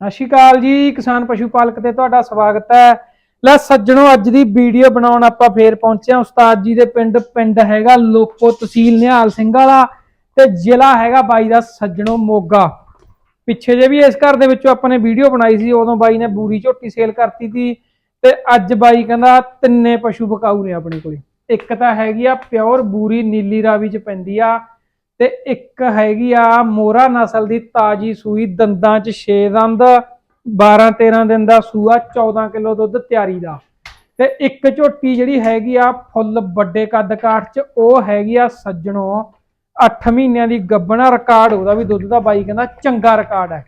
ਸਤਿ ਸ਼੍ਰੀ ਅਕਾਲ ਜੀ, ਕਿਸਾਨ ਪਸ਼ੂ ਪਾਲਕ ਤੇ ਤੁਹਾਡਾ ਸਵਾਗਤ ਹੈ। ਲੈ ਸੱਜਣੋ, ਅੱਜ ਦੀ ਵੀਡੀਓ ਬਣਾਉਣ ਆਪਾਂ ਫੇਰ ਪਹੁੰਚੇ ਹਾਂ ਉਸਤਾਦ ਜੀ ਦੇ ਪਿੰਡ। ਪਿੰਡ ਹੈਗਾ ਲੋਕੋ ਤਹਿਸੀਲ ਨਿਹਾਲ ਸਿੰਘ ਵਾਲਾ ਤੇ ਜ਼ਿਲ੍ਹਾ ਹੈਗਾ ਬਾਈ ਦਾ ਸੱਜਣੋ ਮੋਗਾ। ਪਿੱਛੇ ਜੇ ਵੀ ਇਸ ਘਰ ਦੇ ਵਿੱਚੋਂ ਆਪਾਂ ਨੇ ਵੀਡੀਓ ਬਣਾਈ ਸੀ, ਉਦੋਂ ਬਾਈ ਨੇ ਬੂਰੀ ਝੋਟੀ ਸੇਲ ਕਰਤੀ ਸੀ ਤੇ ਅੱਜ ਬਾਈ ਕਹਿੰਦਾ ਤਿੰਨੇ ਪਸ਼ੂ ਬਕਾਊ ਨੇ ਆਪਣੇ ਕੋਲੇ। ਇੱਕ ਤਾਂ ਹੈਗੀ ਆ ਪਿਓਰ ਬੂਰੀ, ਨੀਲੀ ਰਾਵੀ ਚ ਪੈਂਦੀ ਆ। ਤੇ ਇੱਕ ਹੈਗੀ ਆ ਮੋਰਾ ਨਸਲ ਦੀ ਤਾਜੀ ਸੂਈ ਦੰਦਾਂ 'ਚ 6 ਦੰਦ 12 13 ਦਿਨ ਦਾ ਸੂਆ 14 ਕਿਲੋ ਦੁੱਧ ਤਿਆਰੀ ਦਾ। ਤੇ ਇੱਕ ਝੋਟੀ ਜਿਹੜੀ ਹੈਗੀ ਆ ਫੁੱਲ ਵੱਡੇ ਕੱਦ ਕਾਠ 'ਚ, ਉਹ ਹੈਗੀ ਆ ਸੱਜਣੋ 8 ਮਹੀਨਿਆਂ ਦੀ ਗੱਬਣਾ ਰਿਕਾਰਡ, ਉਹਦਾ ਵੀ ਦੁੱਧ ਦਾ ਬਾਈ ਕਹਿੰਦਾ ਚੰਗਾ ਰਿਕਾਰਡ ਹੈ।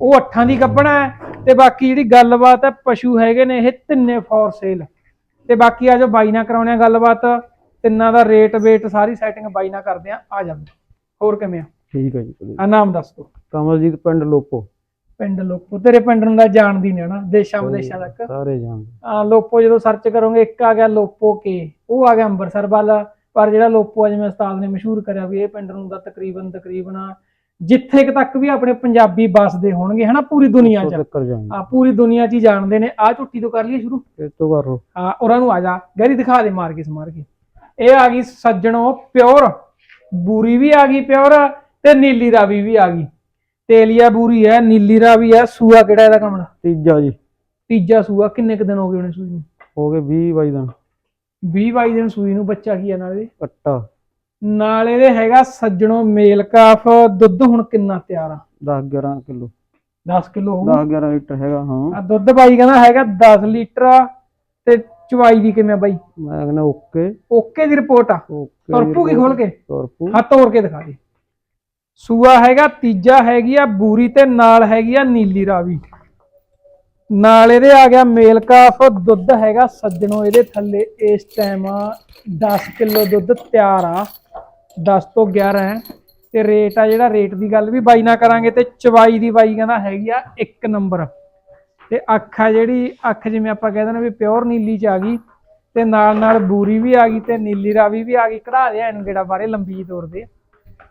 ਉਹ 8 ਦੀ ਗੱਬਣਾ ਹੈ ਤੇ ਬਾਕੀ ਜਿਹੜੀ ਗੱਲਬਾਤ ਹੈ, ਪਸ਼ੂ ਹੈਗੇ ਨੇ ਇਹ ਤਿੰਨੇ ਫੋਰ ਸੇਲ ਤੇ ਬਾਕੀ ਆ ਜੋ ਬਾਈ ਨਾਲ ਕਰਾਉਣੇ ਆ ਗੱਲਬਾਤ। ਤਿੰਨਾਂ ਦਾ ਰੇਟ ਵੇਟ ਸਾਰੀ ਸੈਟਿੰਗ ਬਾਈ ਨਾਲ ਕਰਦੇ ਆ ਆ ਜਾਂਦੇ। ਹੋਰ ਕਿਵੇਂ ਆ? ਠੀਕ ਹੈ ਜੀ। ਆ ਨਾਮ ਦੱਸ ਦੋ ਕਮਲਜੀਤ ਪਿੰਡ ਲੋਪੋ। ਪਿੰਡ ਲੋਪੋ। ਤੇਰੇ ਪਿੰਡ ਨੂੰ ਦਾ ਜਾਣਦੀ ਨਹੀਂ ਹਨਾ ਦੇਸ਼ਾਂ ਵਿਦੇਸ਼ਾਂ ਤੱਕ। ਸਾਰੇ ਜਾਣਦੇ। ਆ ਲੋਪੋ ਜਦੋਂ ਸਰਚ ਕਰੋਗੇ ਇੱਕ ਆ ਗਿਆ ਲੋਪੋ ਕੇ ਉਹ ਆ ਗਿਆ ਅੰਮ੍ਰਿਤਸਰ ਵੱਲ। ਪਰ ਜਿਹੜਾ ਲੋਪੋ ਆ ਜਿਵੇਂ ਉਸਤਾਦ ਨੇ ਮਸ਼ਹੂਰ ਕਰਿਆ ਵੀ ਇਹ ਪਿੰਡ ਨੂੰ ਦਾ ਤਕਰੀਬਨ ਤਕਰੀਬਨ ਜਿੱਥੇ ਤੱਕ ਵੀ ਆਪਣੇ ਪੰਜਾਬੀ ਵੱਸਦੇ ਹੋਣਗੇ ਹਨਾ ਪੂਰੀ ਦੁਨੀਆ 'ਚ। ਆ ਪੂਰੀ ਦੁਨੀਆ 'ਚ ਹੀ ਜਾਣਦੇ ਨੇ। ਆ ਝੁੱਟੀ ਤੋਂ ਕਰ ਲਈਏ ਸ਼ੁਰੂ। ਇਸ ਤੋਂ ਕਰੋ ਹਾਂ ਉਹਨਾਂ ਨੂੰ ਆ ਜਾ। ਗਹਿਰੀ ਦਿਖਾ ਦੇ ਮਾਰ ਕੇ ਸਮਾਰ ਕੇ। ਇਹ ਆ ਗਈ ਸੱਜਣੋ ਪਿਓਰ। ਬੂਰੀ ਵੀ ਆ ਗਈ ਪਿਓਰ ਤੇ ਨੀਲੀ ਰਾਵੀ ਵੀ ਆ ਗਈ। ਤੇਲੀਆ ਬੂਰੀ ਹੈ ਨੀਲੀ ਰਾਵੀ ਹੈ ਸੂਆ ਕਿਹੜਾ ਇਹਦਾ ਕਮਲਾ ਤੀਜਾ ਜੀ। ਤੀਜਾ ਸੂਆ ਕਿੰਨੇ ਕੁ ਦਿਨ ਹੋ ਗਏ ਉਹਨੇ ਸੂਈ ਨੂੰ? ਹੋ ਗਏ 20 ਬਾਈ ਦਿਨ। 20 22 ਦਿਨ ਸੂਈ ਨੂੰ ਬੱਚਾ ਕੀ ਆ ਨਾਲ? ਇਹਦੇ ਕੱਟਾ। ਨਾਲ ਇਹਦੇ ਹੈਗਾ ਸੱਜਣੋ ਮੇਲ ਕਾਫ ਦੁੱਧ ਹੁਣ ਕਿੰਨਾ ਤਿਆਰ ਆ? 10 11 ਕਿਲੋ। 10 ਕਿਲੋ ਹੋਊ। 10 11 ਲੀਟਰ ਹੈਗਾ ਹਾਂ। ਆ ਦੁੱਧ ਬਾਈ ਕਹਿੰਦਾ ਹੈਗਾ 10 ਲੀਟਰ ਤੇ ਚਵਾਈ ਦੀ ਕਿਵੇਂ ਆ ਬਾਈ? ਮੈਂ ਕਹਿੰਦਾ ਓਕੇ। ਓਕੇ ਦੀ ਰਿਪੋਰਟ ਆ। ਓਕੇ ਤੁਰਪੂ ਕੀ ਖੋਲ ਕੇ? ਤੁਰਪੂ। ਹਾਂ ਤੋੜ ਕੇ ਦਿਖਾ ਦੇ। ਸੂਆ ਹੈਗਾ ਤੀਜਾ ਹੈਗੀ ਆ ਬੂਰੀ ਤੇ ਨਾਲ ਹੈਗੀ ਆ ਨੀਲੀ ਰਾਵੀ। ਨਾਲ ਇਹਦੇ ਆ ਗਿਆ ਮੇਲ ਕਾਫ ਦੁੱਧ ਹੈਗਾ ਸੱਜਣੋ ਇਹਦੇ ਥੱਲੇ ਇਸ ਟਾਈਮ 10 ਕਿਲੋ ਦੁੱਧ ਤਿਆਰ ਆ। 10 ਤੋਂ 11 ਹੈ। ਤੇ ਰੇਟ ਆ ਜਿਹੜਾ ਰੇਟ ਦੀ ਗੱਲ ਵੀ ਬਾਈ ਨਾ ਕਰਾਂਗੇ ਤੇ ਚਵਾਈ ਦੀ ਬਾਈ ਕਹਿੰਦਾ ਹੈਗੀ ਆ ਇੱਕ ਨੰਬਰ ਤੇ ਅੱਖ ਆ ਜਿਹੜੀ ਅੱਖ ਜਿਵੇਂ ਆਪਾਂ ਕਹਿੰਦੇ ਨੇ ਵੀ ਪਿਓਰ ਨੀਲੀ ਚ ਆ ਗਈ ਤੇ ਨਾਲ ਨਾਲ ਬੂਰੀ ਵੀ ਆ ਗਈ ਤੇ ਨੀਲੀ ਰਾਵੀ ਵੀ ਆ ਗਈ ਕਢਾ ਦੇ ਇਹਨੂੰ ਜਿਹੜਾ ਬਾਰੇ ਲੰਬੀ ਤੋਰਦੇ ਆ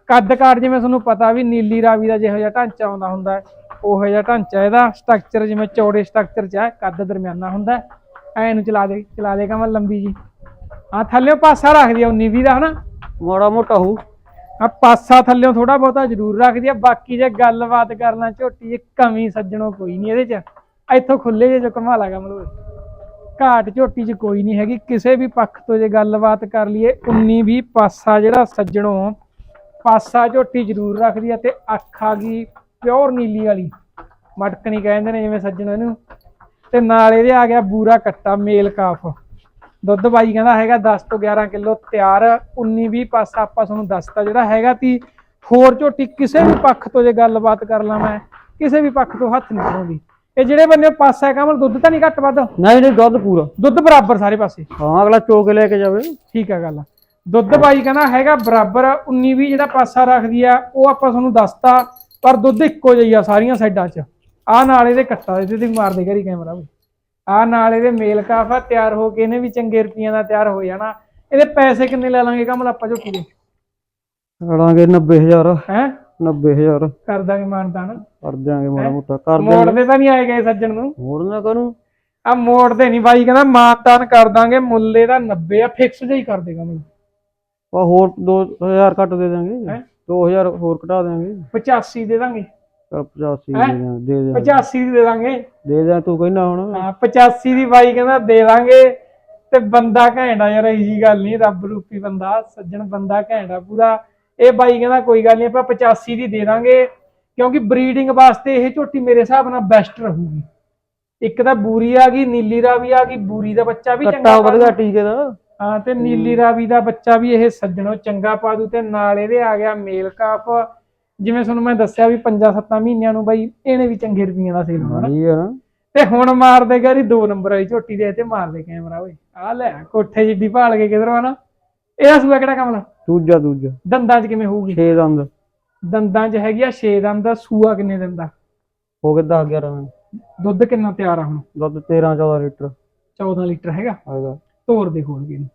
ਕੱਦ ਕਾਠ ਜਿਵੇਂ ਤੁਹਾਨੂੰ ਪਤਾ ਵੀ ਨੀਲੀ ਰਾਵੀ ਦਾ ਜਿਹੋ ਜਿਹਾ ਢਾਂਚਾ ਆਉਂਦਾ ਹੁੰਦਾ ਉਹੋ ਜਿਹਾ ਢਾਂਚਾ ਇਹਦਾ ਸਟਰਕਚਰ ਜਿਵੇਂ ਚੌੜੇ ਸਟਰਕਚਰ ਚ ਹੈ ਕੱਦ ਦਰਮਿਆਨਾ ਹੁੰਦਾ ਐ ਨੂੰ ਚਲਾ ਦੇ ਚਲਾ ਦੇ ਕਮਲ ਲੰਬੀ ਜੀ। ਆ ਥੱਲੇ ਪਾਸਾ ਰੱਖਦੀ ਆ 19 20 ਦਾ ਹਨਾ? ਮਾੜਾ ਮੋਟਾ ਹੋ ਆ ਪਾਸਾ ਥੱਲਿਓਂ ਥੋੜਾ ਬਹੁਤਾ ਜ਼ਰੂਰ ਰੱਖਦੀ ਆ ਬਾਕੀ ਜੇ ਗੱਲਬਾਤ ਕਰਨਾ ਝੋਟੀ 'ਚ ਕਮੀ ਸੱਜਣੋ ਕੋਈ ਨਹੀਂ ਇਹਦੇ 'ਚ। ਇੱਥੋਂ ਖੁੱਲੇ ਜੇ ਜੋ ਕਮਾ ਲਾਗਾ ਮਤਲਬ। ਘਾਟ ਝੋਟੀ 'ਚ ਕੋਈ ਨਹੀਂ ਹੈਗੀ, ਕਿਸੇ ਵੀ ਪੱਖ ਤੋਂ ਜੇ ਗੱਲਬਾਤ ਕਰ ਲਈਏ 19 20 ਪਾਸਾ ਜਿਹੜਾ ਸੱਜਣੋ ਪਾਸਾ ਝੋਟੀ ਜ਼ਰੂਰ ਰੱਖਦੀ ਆ ਤੇ ਅੱਖ ਆ ਗਈ ਪਿਓਰ ਨੀਲੀ ਵਾਲੀ। ਮਟਕਣੀ ਕਹਿੰਦੇ ਨੇ ਜਿਵੇਂ ਸੱਜਣੋ ਇਹਨੂੰ। ਤੇ ਨਾਲ ਇਹਦੇ ਆ ਗਿਆ ਬੂਰਾ ਕੱਟਾ, ਮੇਲ ਕਾਫ। ਦੁੱਧ ਬਾਈ ਕਹਿੰਦਾ ਹੈਗਾ 10 ਤੋਂ 11 ਕਿਲੋ ਤਿਆਰ 19 20 ਪਾਸਾ ਆਪਾਂ ਤੁਹਾਨੂੰ ਦੱਸਤਾ ਜਿਹੜਾ ਹੈਗਾ ਤੀ। ਹੋਰ ਝੋਟੀ ਕਿਸੇ ਵੀ ਪੱਖ ਤੋਂ ਜੇ ਗੱਲਬਾਤ ਕਰ ਲਾਂ ਮੈਂ, ਕਿਸੇ ਵੀ ਪੱਖ ਤੋਂ ਹੱਥ ਨਹੀਂ ਪਾਉਂਦੀ ਇਹ ਜਿਹੜੇ ਬੰਦੇ ਪਾਸਾ ਹੈ ਕਮਲ ਦੁੱਧ ਤਾਂ ਨਹੀਂ ਘੱਟ ਵੱਧ? ਨਹੀਂ ਨਹੀਂ ਦੁੱਧ ਪੂਰਾ। ਦੁੱਧ ਬਰਾਬਰ ਸਾਰੇ ਪਾਸੇ? ਹਾਂ ਅਗਲਾ ਚੋਕ ਲੈ ਕੇ ਜਾਵੇ। ਠੀਕ ਹੈ ਗੱਲ ਦੁੱਧ ਬਾਈ ਕਹਿੰਦਾ ਹੈਗਾ ਬਰਾਬਰ 19 20 ਜਿਹੜਾ ਪਾਸਾ ਰੱਖਦੀ ਆ ਉਹ ਆਪਾਂ ਤੁਹਾਨੂੰ ਦੱਸਤਾ ਪਰ ਦੁੱਧ ਇੱਕੋ ਜਿਹੀ ਆ ਸਾਰੀਆਂ ਸਾਈਡਾਂ 'ਚ। ਆ ਨਾਲ ਇਹਦੇ ਕੱਟਾ ਇਹਦੇ ਤੇ ਮਾਰ ਦੇ ਘਰੀ ਕੈਮਰਾ ਵੀ। ਆ ਨਾਲ ਇਹਦੇ ਮੇਲ ਕਾਫਾ ਤਿਆਰ ਹੋ ਕੇ ਇਹਨੇ ਵੀ ਚੰਗੇ ਰੁਪਈਆਂ ਦਾ ਤਿਆਰ ਹੋ ਜਾਣਾ। ਇਹਦੇ ਪੈਸੇ ਕਿੰਨੇ ਲੈ ਲਾਂਗੇ ਕਮਲ ਆਪਾਂ ਝੋਟੀ ਦੇ ਕਰਾਂਗੇ 90000 ਹੈ? 90000 ਕਰ ਦਾਂਗੇ ਮਾਨਤਾਨ ਕਰ ਦਿਆਂਗੇ ਮਾੜਾ ਮੋਟਾ ਕਰ ਮੋੜ ਦਿਆਂਗੇ ਦੇ ਤਾਂ ਨਹੀਂ ਆਏ ਗਏ ਸੱਜਣ ਨੂੰ। ਹੋਰ ਨਾ ਕਰੂੰ ਆ ਮੋੜ ਦੇ ਨਹੀਂ ਬਾਈ ਕਹਿੰਦਾ ਮਾਨਤਾਨ ਕਰ ਦਾਂਗੇ ਮੁੱਲੇ ਦਾ 90 ਆ ਫਿਕਸ ਜਿਹਾ ਹੀ ਕਰ ਦੇਗਾ ਮੈਨੂੰ। ਆ ਹੋਰ 2000 ਘੱਟ ਦੇ ਦਾਂਗੇ ਹੈਂ? 2000 ਹੋਰ ਘਟਾ ਦਿਆਂਗੇ। 85 ਦੇ ਦਾਂਗੇ। ਚਲ 85 ਹੈਂ? ਦੇ ਦਿਆਂਗੇ ਦੇ ਦਿਆਂਗੇ। 85 ਦੀ ਦੇ ਦਾਂਗੇ। ਦੇ ਦਿਆਂ ਤੂੰ ਕਹਿੰਦਾ ਹੁਣ। ਹਾਂ 85 ਦੀ ਬਾਈ ਕਹਿੰਦਾ ਦੇ ਦਾਂਗੇ। ਤੇ ਬੰਦਾ ਘੈਂਟਾ ਯਾਰ ਇਹੀ ਗੱਲ ਨਹੀਂ ਰੱਬ ਰੂਪੀ ਬੰਦਾ ਸੱਜਣ ਬੰਦਾ ਘੈਂਟਾ ਪੂਰਾ। ਇਹ ਬਾਈ ਕਹਿੰਦਾ ਕੋਈ ਗੱਲ ਨਹੀਂ ਆਪਾਂ 85 ਦੀ ਦੇ ਦਾਂਗੇ ਕਿਉਂਕਿ ਬਰੀਡਿੰਗ ਵਾਸਤੇ ਇਹ ਝੋਟੀ ਮੇਰੇ ਹਿਸਾਬ ਨਾਲ ਬੈਸਟ ਰਹੂਗੀ। ਇੱਕ ਤਾਂ ਬੂਰੀ ਆ ਗਈ ਨੀਲੀ ਰਾਵੀ ਆ ਗਈ ਬੂਰੀ ਦਾ ਬੱਚਾ ਵੀ ਚੰਗਾ ਵਧਗਾ ਟੀਕੇ ਦਾ। ਹਾਂ ਤੇ ਨੀਲੀ ਰਾਵੀ ਦਾ ਬੱਚਾ ਵੀ ਇਹ ਸੱਜਣੋ ਚੰਗਾ ਪਾ ਦੂ ਤੇ ਨਾਲ ਇਹਦੇ ਆ ਗਿਆ ਮੇਲ ਕਾਫ ਜਿਵੇਂ ਤੁਹਾਨੂੰ ਮੈਂ ਦੱਸਿਆ ਵੀ 5-7 ਮਹੀਨਿਆਂ ਨੂੰ ਬਾਈ ਇਹਨੇ ਵੀ ਚੰਗੇ ਰੁਪਈਆਂ ਦਾ ਸੇਲ ਹੋਣਾ। ਠੀਕ ਹੈ ਨਾ। ਤੇ ਹੁਣ ਮਾਰ ਦੇ ਗਾਰੀ ਦੋ ਨੰਬਰ ਵਾਲੀ ਝੋਟੀ ਦੇ ਤੇ ਮਾਰ ਦੇ ਕੈਮਰਾ ਓਏ। ਆ ਲੈ ਕੋਠੇ ਜਿੱਡੀ ਭਾਲ ਕੇ ਕਿਧਰੋਂ ਆ ਨਾ ਇਹਦਾ ਸੂਆ ਕਿਹੜਾ ਕਮਲਾ ਦੂਜਾ ਦੂਜਾ। ਦੰਦਾਂ 'ਚ ਕਿਵੇਂ ਹੋਊਗੀ? 6 ਦੰਦ। ਦੰਦਾਂ 'ਚ ਹੈਗੀ ਆ 6 ਦੰਦ ਦਾ ਸੂਆ ਕਿੰਨੇ ਦਿਨ ਦਾ ਹੋ ਗਏ 10 11 ਦੁੱਧ ਕਿੰਨਾ ਤਿਆਰ ਆ ਹੁਣ? ਦੁੱਧ 13 14 ਲੀਟਰ। 14 ਲੀਟਰ ਹੈਗਾ? ਆਏਗਾ ਤੋਰ ਦੇ ਇਹਨੂੰ।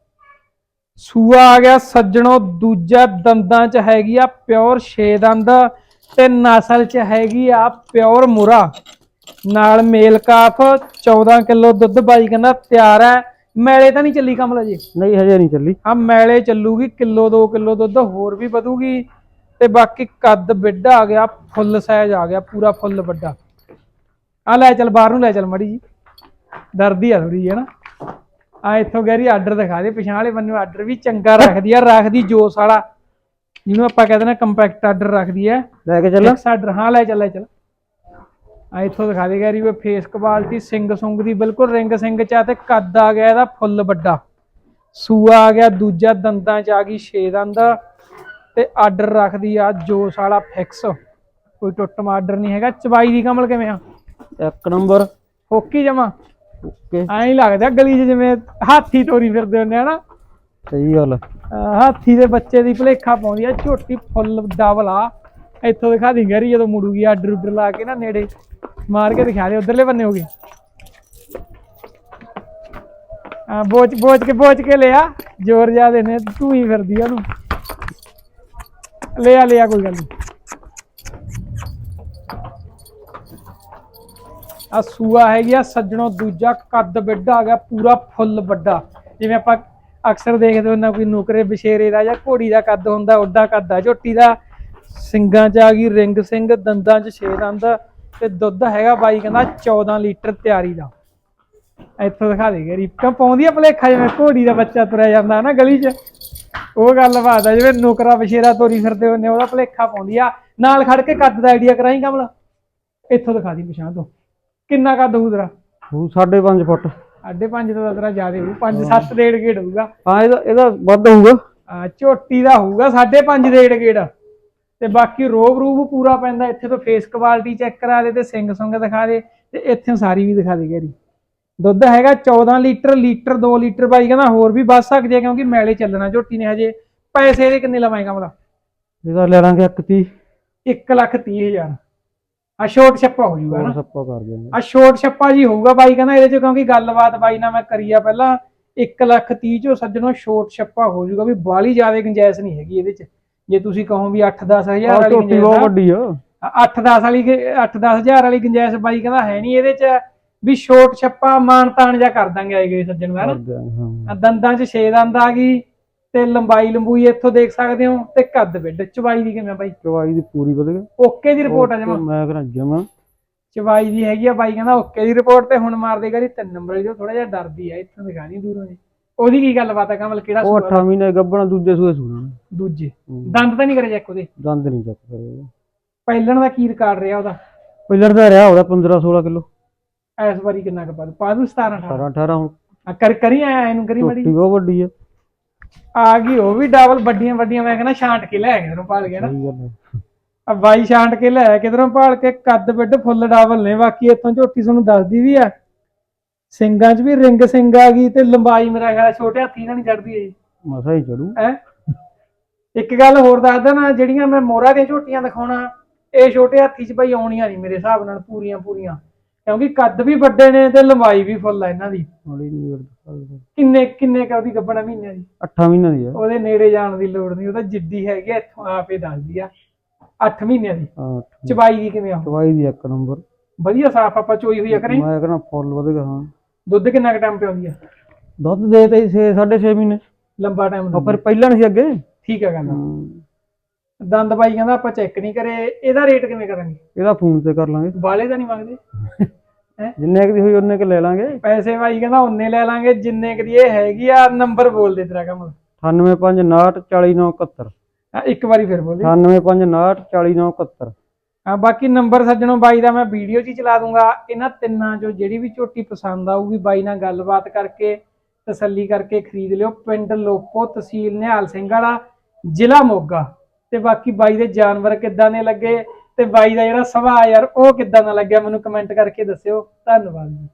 ਸੂਆ ਆ ਗਿਆ ਸੱਜਣੋ ਦੂਜਾ ਦੰਦਾਂ 'ਚ ਹੈਗੀ ਆ ਪਿਓਰ 6 ਦੰਦ ਤੇ ਨਸਲ 'ਚ ਹੈਗੀ ਆ ਪਿਓਰ ਮੁਰਾ। ਨਾਲ ਮੇਲ ਕਾਫ 14 ਕਿਲੋ ਦੁੱਧ ਬਾਈ ਕਹਿੰਦਾ ਤਿਆਰ ਹੈ। ਮੈਲੇ ਤਾਂ ਨਹੀਂ ਚੱਲੀ ਕਮਲ ਜੀ ਨਹੀਂ ਹਜੇ ਨਹੀਂ ਚੱਲੀ। ਆ ਮੈਲੇ ਚੱਲੂਗੀ ਕਿਲੋ 2 ਕਿਲੋ ਦੁੱਧ ਹੋਰ ਵੀ ਵਧੂਗੀ ਤੇ ਬਾਕੀ ਕੱਦ ਬਿੱਡਾ ਆ ਗਿਆ ਫੁੱਲ ਸਾਈਜ਼ ਆ ਗਿਆ ਪੂਰਾ ਫੁੱਲ ਵੱਡਾ। ਆ ਲੈ ਚੱਲ ਬਾਹਰ ਨੂੰ ਲੈ ਚੱਲ ਮੜੀ ਜੀ। ਡਰਦੀ ਆ ਥੋੜੀ ਜਿਹੀ ਹਨਾ ਆ ਇੱਥੋਂ ਗੈਰੀ ਆਰਡਰ ਦਿਖਾ ਦੇ ਪਿਛਾਂ ਵਾਲੇ ਬੰਨੇ ਆਰਡਰ ਵੀ ਚੰਗਾ ਰੱਖਦੀ ਆ ਰੱਖਦੀ ਜੋਸ ਵਾਲਾ। ਜਿਹਨੂੰ ਆਪਾਂ ਕਹਿੰਦੇ ਨੇ ਕੰਪੈਕਟ ਆਰਡਰ ਰੱਖਦੀ ਆ। ਲੈ ਕੇ ਚੱਲ। ਇੱਕ ਆਰਡਰ ਹਾਂ ਲੈ ਚੱਲ ਲੈ ਚੱਲ। ਆ ਇੱਥੋਂ ਦਿਖਾ ਦੇ ਗੈਰੀ ਵੀ ਫੇਸ ਕੁਆਲਿਟੀ ਸਿੰਘ ਸੁੰਗ ਦੀ ਬਿਲਕੁਲ ਰਿੰਗ ਸਿੰਘ ਚ ਆ ਤੇ ਕੱਦ ਆ ਗਿਆ ਇਹਦਾ ਫੁੱਲ ਵੱਡਾ। ਸੂਆ ਆ ਗਿਆ ਦੂਜਾ ਦੰਦਾਂ ਚ ਆ ਗਈ 6 ਦੰਦ। ਤੇ ਆਰਡਰ ਰੱਖਦੀ ਆ ਜੋਸ ਵਾਲਾ ਫਿਕਸ ਕੋਈ ਟੁੱਟਮ ਆਰਡਰ ਨਹੀਂ ਹੈਗਾ। ਚਵਾਈ ਦੀ ਕਮਲ ਕਿਵੇਂ ਆ? ਇੱਕ ਨੰਬਰ। ਹੋਕੀ ਜਮਾ। ਓਕੇ ਐਂ ਹੀ ਲੱਗਦਾ ਗਲੀ 'ਚ ਜਿਵੇਂ ਹਾਥੀ ਤੋਰੀ ਫਿਰਦੇ ਹੁੰਦੇ ਆ ਨਾ। ਸਹੀ ਗੱਲ ਹਾਥੀ ਦੇ ਬੱਚੇ ਦੀ ਭਲੇਖਾ ਪਾਉਂਦੀ ਆ ਝੋਟੀ ਫੁੱਲ ਡਬਲ ਆ। ਇੱਥੋਂ ਦਿਖਾ ਦੀ ਗੈਰੀ ਜਦੋਂ ਮੁੜੂਗੀ ਆਰਡਰ ਉਡਰ ਲਾ ਕੇ ਨਾ ਨੇੜੇ। ਮਾਰ ਕੇ ਦਿਖਾ ਦੇ, ਉਧਰਲੇ ਬੰਨੇ ਹੋਗੇ ਆ ਬੋਚ ਬੋਚ ਕੇ ਬੋਚ ਕੇ ਲਿਆ, ਜ਼ੋਰ ਜਿਆਦੇ ਨੇ ਤੂੰ ਹੀ ਫਿਰਦੀ ਆ ਉਹਨੂੰ। ਲਿਆ ਲਿਆ, ਕੋਈ ਗੱਲ ਨਹੀਂ ਆ ਸੂਆ ਹੈਗੀ ਆ, ਸੱਜਣੋ ਦੂਜਾ ਕੱਦ ਵੱਡਾ ਆ ਗਿਆ, ਪੂਰਾ ਫੁੱਲ ਵੱਡਾ। ਜਿਵੇਂ ਆਪਾਂ ਅਕਸਰ ਦੇਖਦੇ ਹੁੰਦੇ ਕੋਈ ਨੁਕਰੇ ਬਸ਼ੇਰੇ ਦਾ ਜਾਂ ਘੋੜੀ ਦਾ ਕੱਦ ਹੁੰਦਾ ਓਡਾ ਕੱਦ ਆ, ਝੋਟੀ ਦਾ। ਸਿੰਗਾਂ 'ਚ ਆ ਗਈ, ਰਿੰਗ ਸਿੰਘ, ਦੰਦਾਂ 'ਚ, ਛੇ ਦੰਦ। ਤੇ ਦੁੱਧ ਹੈਗਾ ਬਾਈ ਕਹਿੰਦਾ 14 ਲੀਟਰ ਤਿਆਰੀ ਦਾ। ਇੱਥੋਂ ਦਿਖਾ ਦੇ ਗਰੀ ਕਿਉਂ ਪਾਉਂਦੀ ਆ ਭਲੇਖਾ ਜਿਵੇਂ ਘੋੜੀ ਦਾ ਬੱਚਾ ਤੁਰਿਆ ਜਾਂਦਾ ਨਾ ਗਲੀ 'ਚ? ਉਹ ਗੱਲ ਬਾਤ ਆ ਜਿਵੇਂ ਨੁਕਰਾ ਬਸ਼ੇਰਾ ਤੋਰੀ ਫਿਰਦੇ ਹੁੰਦੇ ਆ, ਉਹਦਾ ਭਲੇਖਾ ਪਾਉਂਦੀ ਆ। ਨਾਲ ਖੜ ਕੇ ਕੱਦ ਦਾ ਆਈਡੀਆ ਕਰਾਈ ਕਮਲ। ਇੱਥੋਂ ਦਿਖਾ ਦੀ ਪਛਾਣ ਤੋਂ। ਕਿੰਨਾ ਕੱਦ ਹੋਊ ਤੇਰਾ? ਉਹ 5.5 ਫੁੱਟ। ਸਾਢੇ ਪੰਜ ਤੋਂ ਤਾਂ ਤੇਰਾ ਜ਼ਿਆਦਾ ਹੋਊ 5 7 ਡੇਢ ਗੇੜ ਹੋਊਗਾ। ਹਾਂ ਇਹਦਾ ਇਹਦਾ ਵੱਧ ਹੋਊਗਾ। ਝੋਟੀ ਦਾ ਹੋਊਗਾ 5.5 ਡੇਢ ਗੇੜ। ਤੇ ਬਾਕੀ ਰੋਗ ਰੂਬ ਪੂਰਾ ਪੈਂਦਾ ਇੱਥੇ ਤੋਂ ਫੇਸ ਕੁਆਲਿਟੀ ਚੈੱਕ ਕਰਾ ਦੇ ਤੇ ਸਿੰਘ ਸੁੰਗ ਦਿਖਾ ਦੇ ਤੇ ਇੱਥੇ ਸਾਰੀ ਵੀ ਦਿਖਾ ਦੇ ਗੈਰੀ ਦੁੱਧ ਹੈਗਾ 14 ਲੀਟਰ ਲੀਟਰ 2 ਲੀਟਰ ਬਾਈ ਕਹਿੰਦਾ ਹੋਰ ਵੀ ਵੱਧ ਸਕਦੇ ਆ ਕਿਉਂਕਿ ਮੈਲੇ ਚੱਲਣਾ ਝੋਟੀ ਨੇ ਹਜੇ ਪੈਸੇ ਇਹਦੇ ਕਿੰਨੇ ਲਵਾਏਗਾ ਮਲਾ ਇਹਦਾ ਲੈ ਲਾਂਗੇ 130 1 ਲੱਖ 30 ਹਜ਼ਾਰ। ਆ ਸ਼ੋਰਟ ਛੱਪਾ ਹੋ ਜੂਗਾ ਨਾ। ਸੱਪਾ ਕਰ ਦਿਆਂਗੇ ਆ ਸ਼ੋਰਟ ਛੱਪਾ ਜੀ ਹੋਊਗਾ ਬਾਈ ਕਹਿੰਦਾ ਇਹਦੇ ਚ ਕਿਉਂਕਿ ਗੱਲਬਾਤ ਬਾਈ ਨਾਲ ਮੈਂ ਕਰੀ ਆ ਪਹਿਲਾਂ। 1 ਲੱਖ 30 ਚੋਂ ਸੱਜਣੋ ਸ਼ੋਰਟ ਛੱਪਾ ਹੋ ਜੂਗਾ ਵੀ ਬਾਲੀ ਜ਼ਿਆਦਾ ਗੁੰਜਾਇਸ਼ ਨਹੀਂ ਹੈਗੀ ਇਹਦੇ ਚ। ਜੇ ਤੁਸੀਂ ਕਹੋ ਵੀ 8-10 ਹਜ਼ਾਰ ਆਹ ਵਾਲੀ ਝੋਟੀ ਬਹੁਤ ਗੁੰਜਾਇਸ਼ ਵੱਡੀ ਆ। 8-10 ਵਾਲੀ 8-10 ਹਜ਼ਾਰ ਵਾਲੀ ਗੁੰਜਾਇਸ਼ ਬਾਈ ਕਹਿੰਦਾ ਹੈ ਨਹੀਂ ਇਹਦੇ ਚ ਵੀ ਸ਼ੋਰਟ ਛੱਪਾ ਮਾਨ ਤਾਨ ਜਾ ਕਰ ਦਾਂਗੇ ਆਏ ਗਏ ਸੱਜਣ ਆ ਦੰਦਾਂ 'ਚ 6 ਦੰਦ ਆ ਗਈ ਤੇ ਲੰਬਾਈ ਲੰਬੂਈ ਇੱਥੋਂ ਦੇਖ ਸਕਦੇ ਹੋ ਤੇ ਕੱਦ ਬਿੱਡ ਚਵਾਈ ਦੀ ਕਿਵੇਂ ਬਾਈ? ਚਵਾਈ ਦੀ ਪੂਰੀ ਵਧੀਆ। ਓਕੇ ਦੀ ਰਿਪੋਰਟ ਆ ਜਮਾ। ਮੈਂ ਕਰਾਂ ਜਮਾ। ਚਵਾਈ ਦੀ ਹੈਗੀ ਆ ਬਾਈ ਕਹਿੰਦਾ ਓਕੇ ਦੀ ਰਿਪੋਰਟ ਤੇ ਹੁਣ ਮਾਰ ਦੇਗਾ ਜੀ ਤਿੰਨ ਨੰਬਰ ਜੋ ਥੋੜਾ ਜਿਹਾ ਡਰਦੀ ਆ ਇੱਥੋਂ ਦਿਖਾਣੀ ਦੂਰੋਂ ਜੀ ਉਹਦੀ ਕੀ ਗੱਲਬਾਤ ਆ ਕਮਲ? ਕਿਹੜਾ ਉਹ ਸੂਆ 8 ਮਹੀਨੇ ਗੱਬਣਾ ਦੂਜੇ ਸੂਏ ਸੁਣਾ ਦੂਜੇ। ਦੰਦ ਤਾਂ ਨਹੀਂ ਕਰੇ ਚੈੱਕ ਉਹਦੇ? ਦੰਦ ਨਹੀਂ ਚੱਕ ਕਰੇ ਪਹਿਲਣ ਦਾ ਕੀ ਰਿਕਾਰਡ ਰਿਹਾ ਉਹਦਾ? ਪਹਿਲਰ ਦਾ ਰਿਹਾ ਉਹਦਾ 15 16 ਕਿਲੋ। ਇਸ ਵਾਰੀ ਕਿੰਨਾ ਕੁ ਪਾ ਦੂ ਪਾ ਦੂ 17 18 18 18 ਹੁਣ। ਆ ਕਰ ਕਰੀ ਆਇਆ ਇਹਨੂੰ ਕਰੀ ਮੜੀ ਝੋਟੀ ਬਹੁਤ ਵੱਡੀ ਆ। ਆ ਗਈ ਉਹ ਵੀ ਡਬਲ ਵੱਡੀਆਂ ਵੱਡੀਆਂ। ਮੈਂ ਕਹਿੰਦਾ ਛਾਂਟ ਕੇ ਲੈ ਕਿਧਰੋਂ ਭਾਲ ਗਿਆ ਨਾ। ਸਹੀ ਗੱਲ ਹੈ ਆ ਬਾਈ ਛਾਂਟ ਕੇ ਲੈ ਕਿਧਰੋਂ ਭਾਲ ਕੇ। ਕੱਦ ਬਿੱਡ ਫੁੱਲ ਡਬਲ ਨੇ। ਬਾਕੀ ਇੱਥੋਂ ਝੋਟੀ ਤੁਹਾਨੂੰ ਦੱਸਦੀ ਵੀ ਆ। ਸਿੰਗਾਂ 'ਚ ਵੀ ਰਿੰਗ ਸਿੰਘ ਆ ਗਈ ਤੇ ਲੰਬਾਈ ਮੇਰਾ ਖਿਆਲ ਛੋਟੇ ਹਾਥੀ ਨਾਲ ਨਹੀਂ ਚੜਦੀ ਇਹ। ਮਸਾ ਹੀ ਚੜੂ। ਹੈ? ਇੱਕ ਗੱਲ ਹੋਰ ਦੱਸ ਦੇਣਾ ਜਿਹੜੀਆਂ ਮੈਂ ਮੋਹਰਾ ਦੀਆਂ ਝੋਟੀਆਂ ਦਿਖਾਉਣਾ ਇਹ ਛੋਟੇ ਹਾਥੀ 'ਚ ਬਾਈ ਆਉਣੀਆਂ ਨਹੀਂ ਮੇਰੇ ਹਿਸਾਬ ਨਾਲ ਪੂਰੀਆਂ ਪੂਰੀਆਂ। ਕਿਉਂਕਿ ਕੱਦ ਵੀ ਵੱਡੇ ਨੇ ਤੇ ਲੰਬਾਈ ਵੀ ਫੁੱਲ ਆ ਇਹਨਾਂ ਦੀ। ਹੌਲੀ ਨਹੀਂ ਵਰਦ ਕਿੰਨੇ ਕਿੰਨੇ ਕਦੀ ਗੱਬਣਾ ਮਹੀਨਿਆਂ ਦੀ? 8 ਮਹੀਨਿਆਂ ਦੀ ਆ। ਉਹਦੇ ਨੇੜੇ ਜਾਣ ਦੀ ਲੋੜ ਨਹੀਂ ਉਹ ਤਾਂ ਜਿੱਦੀ ਹੈਗੀ ਆ, ਇੱਥੋਂ ਆਪੇ ਦੱਸਦੀ ਆ। 8 ਮਹੀਨਿਆਂ ਦੀ। ਹਾਂ ਚਬਾਈ ਦੀ ਕਿਵੇਂ ਆ ਚਵਾਈ ਦੀ ਇੱਕ ਨੰਬਰ। ਵਧੀਆ ਸਾਫ਼ ਆਪਾਂ ਚੋਈ ਹੋਈ ਆ ਕਰੇ। ਮੈਂ ਕਹਿੰਦਾ ਫੁੱਲ ਵਧੇਗਾ ਹਾਂ। ਦੁੱਧ ਕਿੰਨਾ ਕੁ ਟਾਈਮ ਪਿਆਉਂਦੀ ਆ? ਦੁੱਧ ਦੇ ਤੇ 6 6.5 ਮਹੀਨੇ। ਲੰਬਾ ਟਾਈਮ ਫਿਰ ਪਹਿਲਾਂ ਨਹੀਂ ਸੀ ਅੱਗੇ। ਠੀਕ ਹਾਂ। ਦੰਦ ਬਾਈ ਕਹਿੰਦਾ ਆਪਾਂ ਚੈੱਕ ਨਹੀਂ ਕਰੇ। ਇਹਦਾ ਰੇਟ ਕਿਵੇਂ ਕਰਾਂਗੇ? ਇਹਦਾ ਫੋਨ ਤੇ ਕਰ ਲਾਂਗੇ। ਬਾਲੇ ਤਾਂ ਨਹੀਂ ਮੰਗਦੇ। ਜਿੰਨੇ ਕੁ ਦੀ ਹੋਈ ਉਹਨੇ ਕੁ ਲੈ ਲਾਂਗੇ। ਪੈਸੇ ਬਾਈ ਕਹਿੰਦਾ ਉਹਨੇ ਲੈ ਲਾਂਗੇ। ਜਿੰਨੇ ਕੁ ਦੀ ਇਹ ਹੈਗੀ ਆ ਨੰਬਰ ਬੋਲ ਦੇ ਤੇਰਾ ਕੰਮ 9859 ਹਾਂ, ਇੱਕ ਵਾਰੀ ਫਿਰ ਬੋਲ ਦੇ। 9859 ਹਾਂ, ਬਾਕੀ ਨੰਬਰ ਸੱਜਣੋ ਬਾਈ ਦਾ ਮੈਂ ਵੀਡੀਓ 'ਚ ਹੀ ਚਲਾ ਦੂੰਗਾ। ਇਹਨਾਂ ਤਿੰਨਾਂ 'ਚੋਂ ਜਿਹੜੀ ਵੀ ਝੋਟੀ ਪਸੰਦ ਆਊਗੀ ਬਾਈ ਨਾਲ ਗੱਲਬਾਤ ਕਰਕੇ, ਤਸੱਲੀ ਕਰਕੇ ਖਰੀਦ ਲਿਓ। ਪਿੰਡ ਲੋਪੋ ਤਹਿਸੀਲ ਨਿਹਾਲ ਸਿੰਘ ਵਾਲਾ, ਜ਼ਿਲ੍ਹਾ ਮੋਗਾ। ਤੇ ਬਾਕੀ ਬਾਈ ਦੇ ਜਾਨਵਰ ਕਿੱਦਾਂ ਦੇ ਲੱਗੇ? ਤੇ ਬਾਈ ਦਾ ਜਿਹੜਾ ਸੁਭਾਅ ਯਾਰ, ਉਹ ਕਿੱਦਾਂ ਦਾ ਲੱਗਿਆ? ਮੈਨੂੰ ਕਮੈਂਟ ਕਰਕੇ ਦੱਸਿਓ। ਧੰਨਵਾਦ ਜੀ।